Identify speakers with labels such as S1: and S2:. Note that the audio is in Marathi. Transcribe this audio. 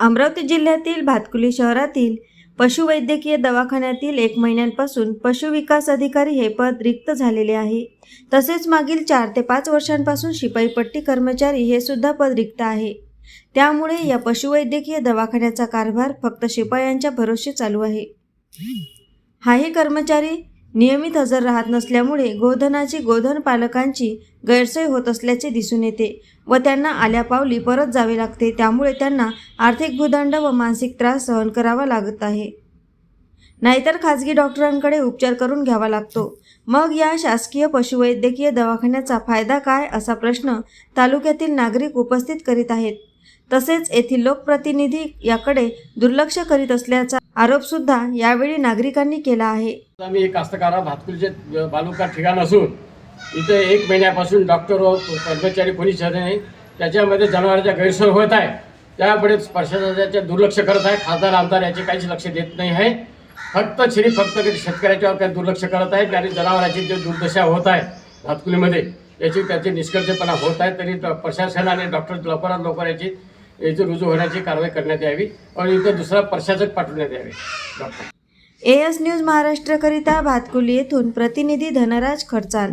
S1: अमरावती जिल्ह्यातील भातकुली शहरातील पशुवैद्यकीय दवाखान्यातील एक महिन्यांपासून पशुविकास अधिकारी हे पद रिक्त झालेले आहे. तसेच मागील चार ते पाच वर्षांपासून शिपाईपट्टी कर्मचारी हे सुद्धा पद रिक्त आहे. त्यामुळे या पशुवैद्यकीय दवाखान्याचा कारभार फक्त शिपायांच्या भरोशी चालू आहे. हाही कर्मचारी नियमित हजर राहत नसल्यामुळे गोधनाची गोधन पालकांची गैरसोय होत असल्याचे दिसून येते व त्यांना आल्यापावली परत जावे लागते. त्यामुळे त्यांना आर्थिक भूदंड व मानसिक त्रास सहन करावा लागत आहे. नाहीतर खाजगी डॉक्टरांकडे उपचार करून घ्यावा लागतो. मग या शासकीय पशुवैद्यकीय दवाखान्याचा फायदा काय असा प्रश्न तालुक्यातील नागरिक उपस्थित करीत आहेत. तसेच येथील लोकप्रतिनिधी याकडे दुर्लक्ष करीत असल्याचा आरोपसुद्धा यावेळी नागरिकांनी केला आहे.
S2: आम्ही एक कास्तकारा भातकुलीचे बालुका ठिकाण असून इथे एक महिन्यापासून डॉक्टर व कर्मचारी कोणीच नाही. त्याच्यामध्ये जनावरांच्या गैरसोय होत आहे. त्यामुळे प्रशासनाच्या दुर्लक्ष करत आहे. खासदार आमदार याचे काहीच लक्ष देत नाही आहे. फक्त श्री फक्त शेतकऱ्याच्यावर काही दुर्लक्ष करत आहेत आणि जनावरांची जे दुर्दशा होत आहे भातकुलीमध्ये याची त्याचे निष्कर्षपणा होत आहे. तरी प्रशासनाने प्रशासन आणि डॉक्टर लवकरात लवकर याची याची रुजू होण्याची कारवाई करण्यात यावी आणि इथं दुसरा प्रशासक पाठवण्यात यावे. डॉक्टर.
S1: एएस न्यूज महाराष्ट्रकरिता भातकुली येथून प्रतिनिधी धनराज खडचाल.